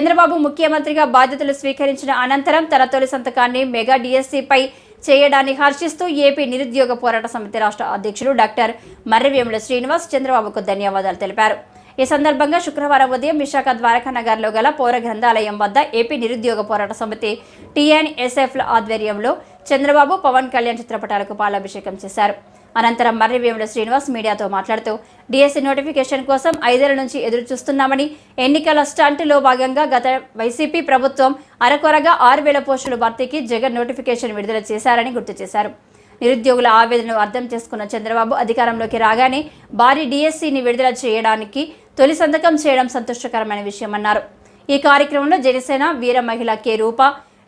చంద్రబాబు ముఖ్యమంత్రిగా బాధ్యతలు స్వీకరించిన అనంతరం తన తొలి సంతకాన్ని మెగా డిఎస్సిపై చేయడాన్ని హర్షిస్తూ ఏపీ నిరుద్యోగ పోరాట సమితి రాష్ట్ర అధ్యక్షులు డాక్టర్ మర్రివేముల శ్రీనివాస్ చంద్రబాబుకు ధన్యవాదాలు తెలిపారు. ఈ సందర్భంగా శుక్రవారం ఉదయం విశాఖ ద్వారకా నగర్లో గల పౌర గ్రంథాలయం వద్ద ఏపీ నిరుద్యోగ పోరాట సమితి టీఎన్ఎస్ఎఫ్ల ఆధ్వర్యంలో చంద్రబాబు పవన్ కళ్యాణ్ చిత్రపటాలకు పాలాభిషేకం చేశారు. అనంతరం మర్రివేముల శ్రీనివాస్ మీడియాతో మాట్లాడుతూ డిఎస్సీ నోటిఫికేషన్ కోసం ఐదేళ్ళ నుంచి ఎదురు చూస్తున్నామని ఎన్నికల స్టంట్లో భాగంగా గత వైసీపీ ప్రభుత్వం అరకొరగా ఆరు వేల పోస్టుల భర్తీకి జగన్ నోటిఫికేషన్ విడుదల చేశారని గుర్తు చేశారు. నిరుద్యోగుల ఆవేదనను అర్థం చేసుకున్న చంద్రబాబు అధికారంలోకి రాగానే భారీ డిఎస్సీని విడుదల చేయడానికి తొలి సంతకం చేయడం సంతోషకరమైన విషయమన్నారు. ఈ కార్యక్రమంలో జనసేన వీర మహిళ కె రూప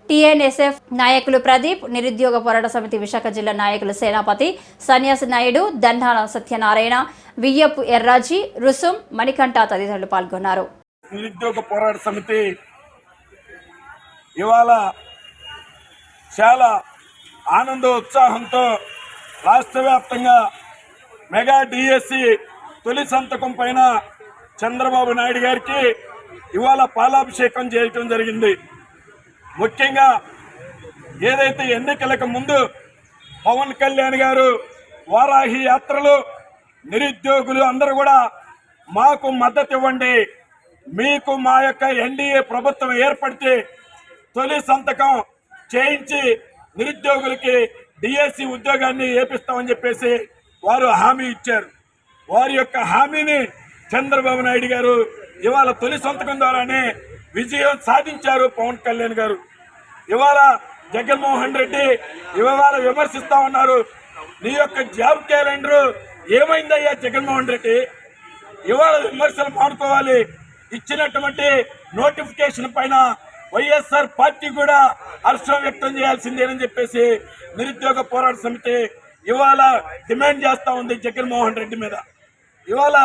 టీఎన్ఎస్ఎఫ్ నాయకులు ప్రదీప్ నిరుద్యోగ పోరాట సమితి విశాఖ జిల్లా నాయకులు సేనాపతి సన్యాసి నాయుడు దండాల సత్యనారాయణ వియ్యపు ఎర్రాజీ రుసుం మణికంఠ తదితరులు పాల్గొన్నారు. నిరుద్యోగ పోరాట సమితి ఇవాళ చాలా ఆనంద ఉత్సాహంతో రాష్ట్ర వ్యాప్తంగా మెగా డిఎస్సి తొలి సంతకం పైన చంద్రబాబు నాయుడు గారికి ఇవాళ పాలాభిషేకం చేయటం జరిగింది. ముఖ్యంగా ఏదైతే ఎన్నికలకు ముందు పవన్ కళ్యాణ్ గారు వారాహి యాత్రలు నిరుద్యోగులు అందరూ కూడా మాకు మద్దతు ఇవ్వండి మీకు మా యొక్క ఎన్డీఏ ప్రభుత్వం ఏర్పడితే తొలి సంతకం చేయించి నిరుద్యోగులకి డిఎస్సి ఉద్యోగాన్ని ఏపిస్తామని చెప్పేసి వారు హామీ ఇచ్చారు. వారి యొక్క హామీని చంద్రబాబు నాయుడు గారు ఇవాళ తొలి సంతకం ద్వారానే విజయం సాధించారు పవన్ కళ్యాణ్ గారు. ఇవాళ జగన్మోహన్ రెడ్డి ఇవాళ విమర్శిస్తా ఉన్నారు. నీ యొక్క జాబ్ క్యాలెండర్ ఏమైందయ్యా జగన్మోహన్ రెడ్డి? ఇవాళ విమర్శలు మానుకోవాలి. ఇచ్చినటువంటి నోటిఫికేషన్ పైన వైఎస్ఆర్ పార్టీ కూడా హర్షం వ్యక్తం చేయాల్సిందేనని చెప్పేసి నిరుద్యోగ పోరాట సమితి ఇవాళ డిమాండ్ చేస్తూ ఉంది జగన్మోహన్ రెడ్డి మీద. ఇవాళ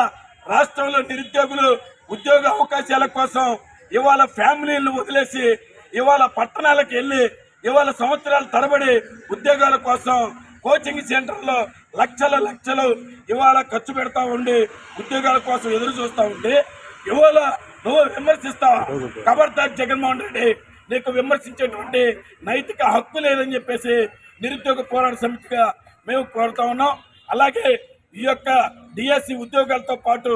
రాష్ట్రంలో నిరుద్యోగులు ఉద్యోగ అవకాశాల కోసం ఇవాళ ఫ్యామిలీలను వదిలేసి ఇవాళ పట్టణాలకు వెళ్ళి ఇవాళ సంవత్సరాలు తరబడి ఉద్యోగాల కోసం కోచింగ్ సెంటర్లో లక్షల లక్షలు ఇవాళ ఖర్చు పెడతా ఉండి ఉద్యోగాల కోసం ఎదురు చూస్తూ ఉండి ఇవాళ నువ్వు విమర్శిస్తావు? ఖబర్దార్ జగన్మోహన్ రెడ్డి నీకు విమర్శించేటువంటి నైతిక హక్కు లేదని చెప్పేసి నిరుద్యోగ పోరాట సమితిగా మేము కోరుతా ఉన్నాం. అలాగే ఈ యొక్క డిఎస్సి ఉద్యోగాలతో పాటు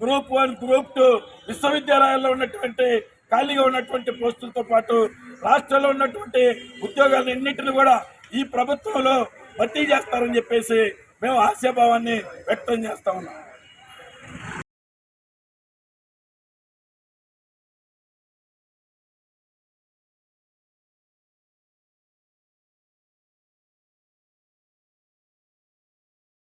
గ్రూప్ వన్ గ్రూప్ టూ విశ్వవిద్యాలయాల్లో ఉన్నటువంటి ఖాళీగా ఉన్నటువంటి పోస్టులతో పాటు రాష్ట్రంలో ఉన్నటువంటి ఉద్యోగాలన్నింటిని కూడా ఈ ప్రభుత్వంలో భర్తీ చేస్తారని చెప్పేసి మేము ఆశాభావాన్ని వ్యక్తం చేస్తా ఉన్నాం.